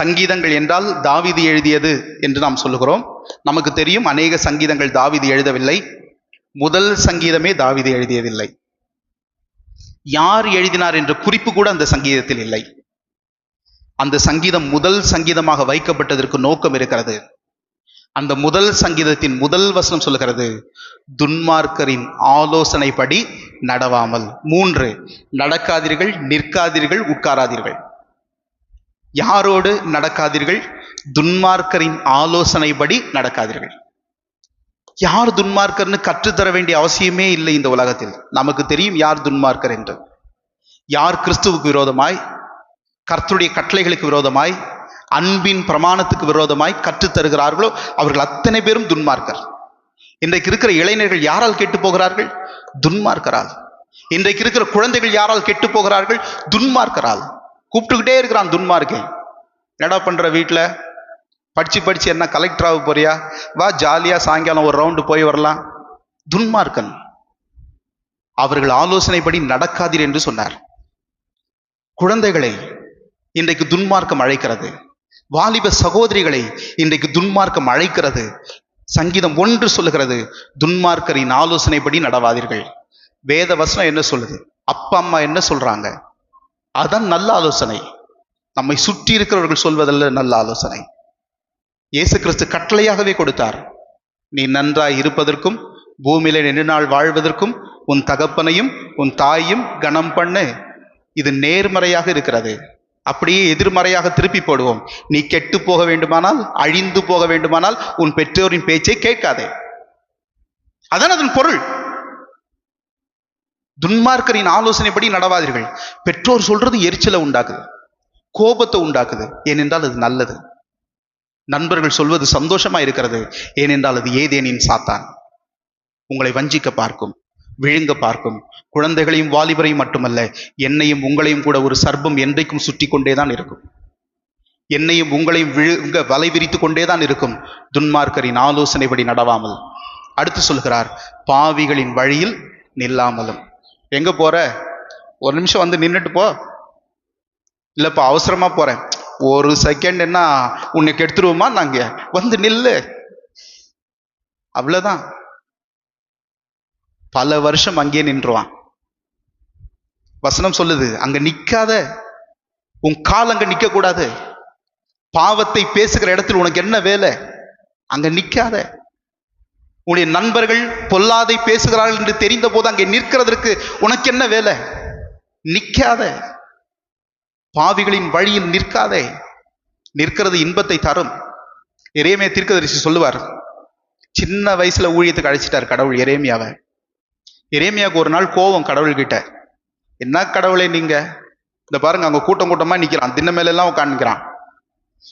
சங்கீதங்கள் என்றால் தாவிதி எழுதியது என்று நாம் சொல்லுகிறோம். நமக்கு தெரியும் அநேக சங்கீதங்கள் தாவிதி எழுதவில்லை. முதல் சங்கீதமே தாவிதி எழுதியதில்லை. யார் எழுதினார் என்ற குறிப்பு கூட அந்த சங்கீதத்தில் இல்லை. அந்த சங்கீதம் முதல் சங்கீதமாக வைக்கப்பட்டதற்கு நோக்கம் இருக்கிறது. அந்த முதல் சங்கீதத்தின் முதல் வசனம் சொல்லுகிறது துன்மார்க்கரின் ஆலோசனைப்படி நடவாமல். மூன்று நடக்காதீர்கள் நிற்காதீர்கள் உட்காராதீர்கள். யாரோடு நடக்காதீர்கள்? துன்மார்க்கரின் ஆலோசனைப்படி நடக்காதீர்கள். யார் துன்மார்க்கர்னு கற்றுத்தர வேண்டிய அவசியமே இல்லை இந்த உலகத்தில். நமக்கு தெரியும் யார் துன்மார்க்கர் என்று. யார் கிறிஸ்துவுக்கு விரோதமாய்? கர்த்தருடைய கட்டளைகளுக்கு விரோதமாய்? அன்பின் பிரமாணத்துக்கு விரோதமாய் கற்றுத் தருகிறார்களோ அவர்கள் அத்தனை பேரும் துன்மார்க்கர். இன்றைக்கு இருக்கிற இளைஞர்கள் யாரால் கெட்டு போகிறார்கள்? துன்மார்க்கரால். இன்றைக்கு இருக்கிற குழந்தைகள் யாரால் கெட்டு போகிறார்கள்? துன்மார்க்கரால். கூப்பிட்டுக்கிட்டே இருக்கிறான் துன்மார்க்கன் என்னடா பண்ற வீட்டில் படிச்சு படிச்சு என்ன கலெக்டர் ஆக போறியா? வா ஜாலியா சாயங்காலம் ஒரு ரவுண்டு போய் வரலாம். துன்மார்க்கன் அவர்கள் ஆலோசனைப்படி நடக்காதீர் என்று சொன்னார். குழந்தைகளை இன்றைக்கு துன்மார்க்கம் அழைக்கிறது. வாலிப சகோதரிகளை இன்றைக்கு துன்மார்க்கம் அழைக்கிறது. சங்கீதம் ஒன்று சொல்லுகிறது துன்மார்க்கரின் ஆலோசனைப்படி நடவாதீர்கள். வேத வசனம் என்ன சொல்லுது? அப்பா அம்மா என்ன சொல்றாங்க? அதான் நல்ல ஆலோசனை. நம்மை சுற்றி இருக்கிறவர்கள் சொல்வதல்ல நல்ல ஆலோசனை. இயேசு கிறிஸ்து கட்டளையாகவே கொடுத்தார். நீ நன்றாய் இருப்பதற்கும் பூமியில நாள் வாழ்வதற்கும் உன் தகப்பனையும் உன் தாயையும் கனம் பண்ணு. இது நேர்மறையாக இருக்கிறது. அப்படியே எதிர்மறையாக திருப்பி போடுவோம். நீ கெட்டு போக வேண்டுமானால் அழிந்து போக வேண்டுமானால் உன் பெற்றோரின் பேச்சை கேட்காதே. அதான் அதன் பொருள். துன்மார்க்கரின் ஆலோசனைப்படி நடவாதீர்கள். பெற்றோர் சொல்றது எரிச்சலை உண்டாக்குது. கோபத்தை உண்டாக்குது. ஏனென்றால் அது நல்லது. நண்பர்கள் சொல்வது சந்தோஷமா இருக்கிறது. ஏனென்றால் அது ஏதேனின் சாத்தான். உங்களை வஞ்சிக்க பார்க்கும் விழுங்க பார்க்கும். குழந்தைகளையும் வாலிபரையும் மட்டுமல்ல என்னையும் உங்களையும் கூட ஒரு சர்ப்பம் என்றைக்கும் சுற்றி கொண்டேதான் இருக்கும். என்னையும் உங்களையும் விழுங்க வலை விரித்து கொண்டேதான் இருக்கும். துன்மார்க்கரின் ஆலோசனைப்படி நடவாமல். அடுத்து சொல்கிறார் பாவிகளின் வழியில் நில்லாமலும். எங்கே போகிற ஒரு நிமிஷம் வந்து நின்றுட்டு போ. இல்லைப்பா அவசரமாக போகிறேன் ஒரு செகண்ட் என்ன உன்னை கெடுத்துருவோமா நாங்கள் வந்து நில்லு. அவ்வளோதான் பல வருஷம் அங்கேயே நின்றுவான் வசனம் சொல்லுது அங்கே நிற்காத உன் கால் அங்கே நிற்கக்கூடாது பாவத்தை பேசுகிற இடத்தில் உனக்கு என்ன வேலை? அங்கே நிற்காத உன்னுடைய நண்பர்கள் பொல்லாதை பேசுகிறார்கள் என்று தெரிந்த போது அங்கே நிற்கிறதற்கு உனக்கு என்ன வேலை? நிற்காத. பாவிகளின் வழியில் நிற்காதே. நிற்கிறது இன்பத்தை தரும். எரேமியா தீர்க்கதரிசி சொல்லுவார் சின்ன வயசுல ஊழியத்துக்கு அழைச்சிட்டார் கடவுள் இறைமையாவை இறைமையாவுக்கு ஒரு நாள் கோவம் கடவுள்கிட்ட. என்ன கடவுளே நீங்க? இந்த பாருங்க அங்க கூட்டம் கூட்டமா நிக்கிறான். தின்ன மேல எல்லாம் உட்காந்துக்கிறான்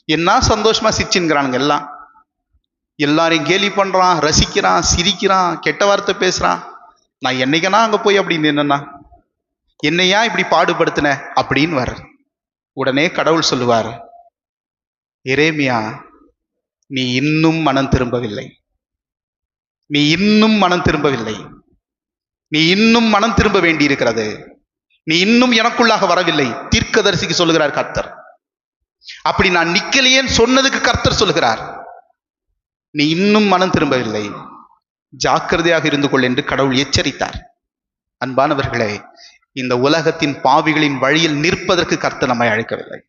என்ன சந்தோஷமா சிரிச்சுங்கிறானுங்க எல்லாம். எல்லாரையும் கேலி பண்ணுறான் ரசிக்கிறான் சிரிக்கிறான் கெட்ட வார்த்தை பேசுகிறான் நான் என்னைக்கனா அங்கே போய் அப்படி நின்னா என்னையா இப்படி பாடுபடுத்தின? அப்படின்னு வர்ற உடனே கடவுள் சொல்லுவார் எரேமியா நீ இன்னும் மனம் திரும்பவில்லை. நீ இன்னும் மனம் திரும்பவில்லை. நீ இன்னும் மனம் திரும்ப வேண்டியிருக்கிறது. நீ இன்னும் எனக்குள்ளாக வரவில்லை. தீர்க்கதரிசிக்கு சொல்லுகிறார் கர்த்தர். அப்படி நான் நிக்கலையேன்னு சொன்னதுக்கு கர்த்தர் சொல்லுகிறார். நீ இன்னும் மனம் திரும்பவில்லை. ஜாக்கிரதையாக இருந்து கொள் என்று கடவுள் எச்சரித்தார். அன்பானவர்களே இந்த உலகத்தின் பாவிகளின் வழியில் நிற்பதற்கு கர்த்தர் நம்மை அழைக்கவில்லை.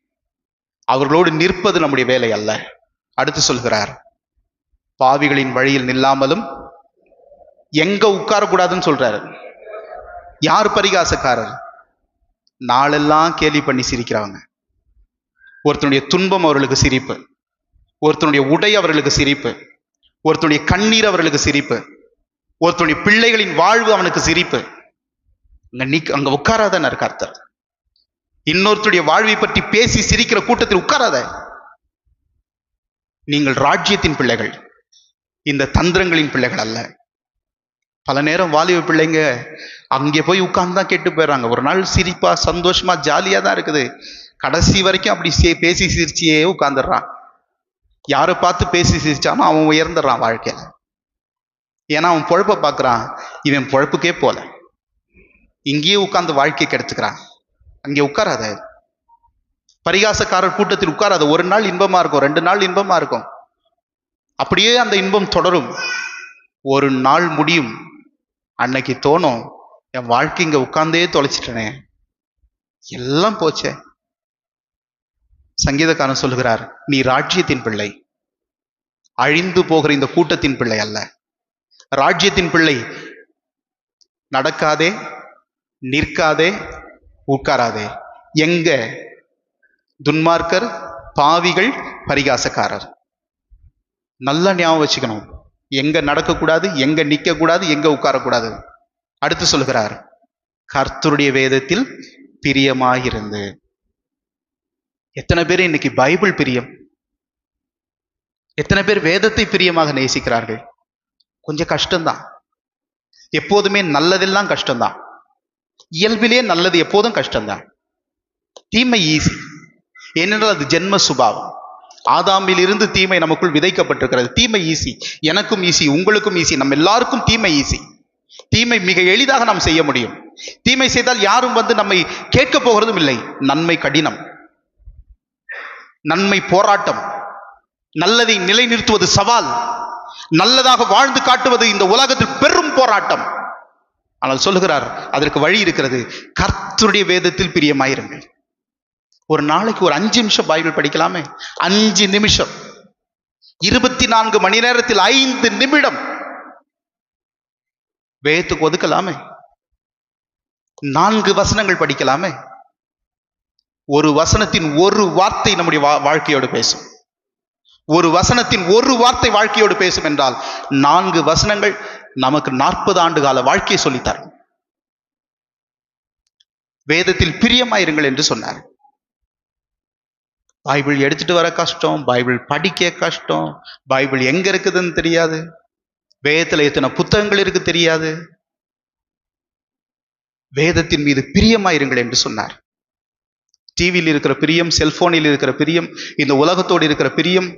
அவர்களோடு நிற்பது நம்முடைய வேலை அல்ல. அடுத்து சொல்கிறார் பாவிகளின் வழியில் நில்லாமலும் எங்க உட்காரக்கூடாதுன்னு சொல்றாரு. யார் பரிகாசக்காரர்? நாளெல்லாம் கேலி பண்ணி சிரிக்கிறவங்க. ஒருத்தனுடைய துன்பம் அவர்களுக்கு சிரிப்பு. ஒருத்தனுடைய உடை அவர்களுக்கு சிரிப்பு. ஒருத்தனுடைய கண்ணீர் அவர்களுக்கு சிரிப்பு. ஒருத்தனுடைய பிள்ளைகளின் வாழ்வு அவனுக்கு சிரிப்பு. அங்க நீ அங்க உட்காராதன்னு கர்த்தர் இன்னொருத்தருடைய வாழ்வை பற்றி பேசி சிரிக்கிற கூட்டத்தில் உட்காராத. நீங்கள் ராஜ்யத்தின் பிள்ளைகள். இந்த தந்திரங்களின் பிள்ளைகள் அல்ல. பல நேரம் வாலிப பிள்ளைங்க அங்கே போய் உட்கார்ந்து தான் கேட்டு போயிடுறாங்க. ஒரு நாள் சிரிப்பா சந்தோஷமா ஜாலியாக தான் இருக்குது. கடைசி வரைக்கும் அப்படி பேசி சிரிச்சியே உட்காந்துடுறான் யாரை பார்த்து பேசி சிரிச்சானோ அவன் உயர்ந்துடுறான் வாழ்க்கையில். ஏன்னா அவன் பொழப்பை பார்க்குறான். இவன் பொழப்புக்கே போல. இங்கேயே உட்காந்து வாழ்க்கை கெடுத்துக்கிறான். அங்கே உட்காராத. பரிகாசக்காரர் கூட்டத்தில் உட்காராத. ஒரு நாள் இன்பமாக இருக்கும் ரெண்டு நாள் இன்பமாக இருக்கும். அப்படியே அந்த இன்பம் தொடரும். ஒரு நாள் முடியும். அன்னைக்கு தோணும் என் வாழ்க்கை இங்கே உட்காந்தே தொலைச்சிட்டனே. எல்லாம் போச்சே. சங்கீதக்காரன் சொல்லுகிறார் நீ ராஜ்யத்தின் பிள்ளை. அழிந்து போகிற இந்த கூட்டத்தின் பிள்ளை அல்ல. ராஜ்யத்தின் பிள்ளை நடக்காதே நிற்காதே உட்காராதே. எங்க? துன்மார்க்கர் பாவிகள் பரிகாசக்காரர். நல்லா ஞாபகம் வச்சுக்கணும். எங்க நடக்கக்கூடாது எங்க நிற்கக்கூடாது எங்க உட்காரக்கூடாது. அடுத்து சொல்லுகிறார் கர்த்தருடைய வேதத்தில் பிரியமாயிருந்து. எத்தனை பேர் இன்னைக்கு பைபிள் பிரியம்? எத்தனை பேர் வேதத்தை பிரியமாக நேசிக்கிறார்கள்? கொஞ்சம் கஷ்டம்தான். எப்போதுமே நல்லதெல்லாம் கஷ்டம்தான். இயல்பிலே நல்லது எப்போதும் கஷ்டம்தான். தீமை ஈஸி ஏனென்றால் அது ஜென்ம சுபாவம். ஆதாமில் இருந்து தீமை நமக்குள் விதைக்கப்பட்டிருக்கிறது. தீமை ஈஸி எனக்கும் ஈஸி உங்களுக்கும் ஈஸி நம்ம எல்லாருக்கும் தீமை ஈஸி தீமை மிக எளிதாக நாம் செய்ய முடியும். தீமை செய்தால் யாரும் வந்து நம்மை கேட்க போகிறதும் இல்லை. நன்மை கடினம். நன்மை போராட்டம். நல்லதை நிலைநிறுத்துவது சவால். நல்லதாக வாழ்ந்து காட்டுவது இந்த உலகத்தில் பெரும் போராட்டம். ஆனால் சொல்லுகிறார் அதற்கு வழி இருக்கிறது. கர்த்தருடைய வேதத்தில் பிரியமாயிருங்கள். ஒரு நாளைக்கு ஒரு அஞ்சு நிமிஷம் பைபிள் படிக்கலாமே? அஞ்சு நிமிஷம். இருபத்தி நான்கு மணி நேரத்தில் ஐந்து நிமிடம். வேதத்துக்கு ஒதுக்கலாமே? நான்கு வசனங்கள் படிக்கலாமே? ஒரு வசனத்தின் ஒரு வார்த்தை நம்முடைய வா- வாழ்க்கையோடு பேசும். ஒரு வசனத்தின் ஒரு வார்த்தை வாழ்க்கையோடு பேசும் என்றால் நான்கு வசனங்கள் நமக்கு நாற்பது ஆண்டு கால வாழ்க்கையை சொல்லித்தார் வேதத்தில் பிரியமாயிருங்கள் என்று சொன்னார். பைபிள் எடுத்துட்டு வர கஷ்டம் பைபிள் படிக்க கஷ்டம் பைபிள் எங்க இருக்குதுன்னு தெரியாது. வேதத்துல எத்தனை புத்தகங்கள் இருக்கு தெரியாது. வேதத்தின் மீது பிரியமாயிருங்கள் என்று சொன்னார். டிவியில் இருக்கிற பிரியம் செல்போனில் இருக்கிற பிரியம் இந்த உலகத்தோடு இருக்கிற பிரியம்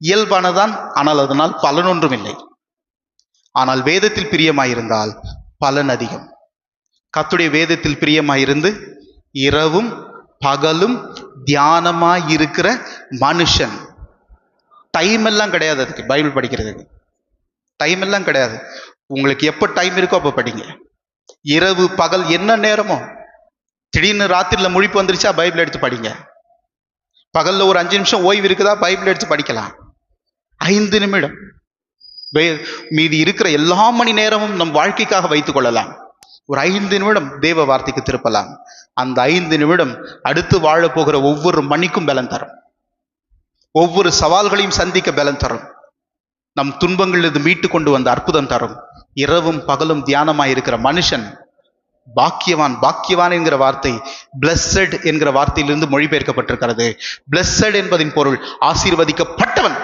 இயல்பானதான் ஆனால் அதனால் பலனொன்றும் இல்லை. ஆனால் வேதத்தில் பிரியமாயிருந்தால் பலன் அதிகம். கத்துடைய வேதத்தில் பிரியமாயிருந்து இரவும் பகலும் தியானமாய் இருக்கிற மனுஷன். டைம் எல்லாம் கிடையாது அதுக்கு பைபிள் படிக்கிறதுக்கு டைம் எல்லாம் கிடையாது. உங்களுக்கு எப்போ டைம் இருக்கோ அப்போ படிங்க. இரவு பகல் என்ன நேரமோ திடீர்னு ராத்திரியில் முழிப்பு வந்துருச்சா? பைபிள் எடுத்து படிங்க. பகல்ல ஒரு அஞ்சு நிமிஷம் ஓய்வு இருக்குதா? பைபிள் எடுத்து படிக்கலாம். ஐந்து நிமிடம். வே- மீதி இருக்கிற எல்லா மணி நேரமும் நம் வாழ்க்கைக்காக வைத்துக் கொள்ளலாம். ஒரு ஐந்து நிமிடம் தேவ வார்த்தைக்கு திருப்பலாம். அந்த ஐந்து நிமிடம் அடுத்து வாழப்போகிற ஒவ்வொரு மணிக்கும் பலன் தரும். ஒவ்வொரு சவால்களையும் சந்திக்க பலன் தரும். நம் துன்பங்களிலிருந்து மீட்டு கொண்டு வந்த அற்புதம் தரும். இரவும் பகலும் தியானமாயிருக்கிற மனுஷன் பாக்கியவான் பாக்கியவான் என்கிற வார்த்தை பிளஸட் என்கிற வார்த்தையிலிருந்து மொழிபெயர்க்கப்பட்டிருக்கிறது. பிளஸட் என்பதின் பொருள் ஆசீர்வதிக்கப்பட்டவன்.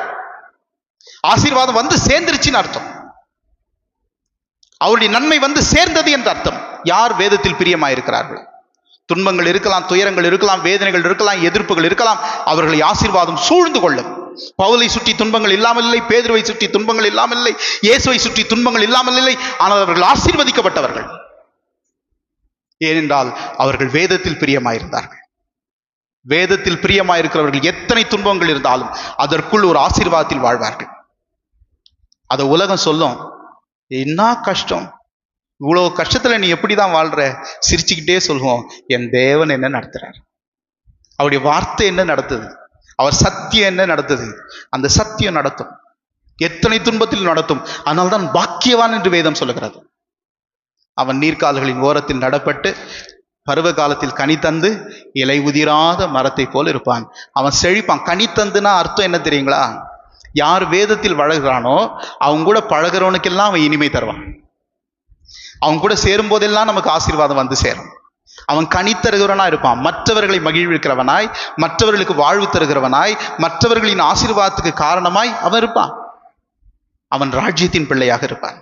ஆசீர்வாதம் வந்து சேர்ந்துருச்சுன்னு அர்த்தம். அவருடைய நன்மை வந்து சேர்ந்தது என்ற அர்த்தம். யார் வேதத்தில் பிரியமாயிருக்கிறார்கள்? துன்பங்கள் இருக்கலாம் துயரங்கள் இருக்கலாம் வேதனைகள் இருக்கலாம் எதிர்ப்புகள் இருக்கலாம். அவர்களை ஆசீர்வாதம் சூழ்ந்து கொள்ளும். பவுலை சுற்றி துன்பங்கள் இல்லாமல் இல்லை பேதுருவை சுற்றி துன்பங்கள் இல்லாமல் இல்லை இயேசுவை சுற்றி துன்பங்கள் இல்லாமல் இல்லை ஆனால் அவர்கள் ஆசீர்வதிக்கப்பட்டவர்கள். ஏனென்றால் அவர்கள் வேதத்தில் பிரியமாயிருந்தார்கள். வேதத்தில் பிரியமாயிருக்கிறவர்கள் எத்தனை துன்பங்கள் இருந்தாலும் அதற்குள் ஒரு ஆசீர்வாதத்தில் வாழ்வார்கள். அதை உலகம் சொல்லும் என்ன கஷ்டம்? இவ்வளோ கஷ்டத்துல நீ எப்படிதான் வாழ்ற? சிரிச்சுக்கிட்டே சொல்லுவோம் என் தேவன் என்ன நடத்துறார்? அவருடைய வார்த்தை என்ன நடத்துது? அவர் சத்தியம் என்ன நடத்துது? அந்த சத்தியம் நடத்தும். எத்தனை துன்பத்தில் நடத்தும்? அதனால்தான் பாக்கியவான் என்று வேதம் சொல்லுகிறது. அவன் நீர்க்கால்களின் ஓரத்தில் நடப்பட்டு பருவ காலத்தில் கனி தந்து இலை உதிராத மரத்தை போல் இருப்பான். அவன் செழிப்பான். கனி தந்துனா அர்த்தம் என்ன தெரியுங்களா? யார் வேதத்தில் வழகுறானோ அவங்க கூட பழகிறவனுக்கெல்லாம் அவன் இனிமை தருவான். அவன் கூட சேரும் போதெல்லாம் நமக்கு ஆசீர்வாதம் வந்து சேரும். அவன் கனி தருகிறவனா இருப்பான். மற்றவர்களை மகிழ்விக்கிறவனாய் மற்றவர்களுக்கு வாழ்வு தருகிறவனாய் மற்றவர்களின் ஆசீர்வாதத்துக்கு காரணமாய் அவன் இருப்பான். அவன் ராஜ்யத்தின் பிள்ளையாக இருப்பான்.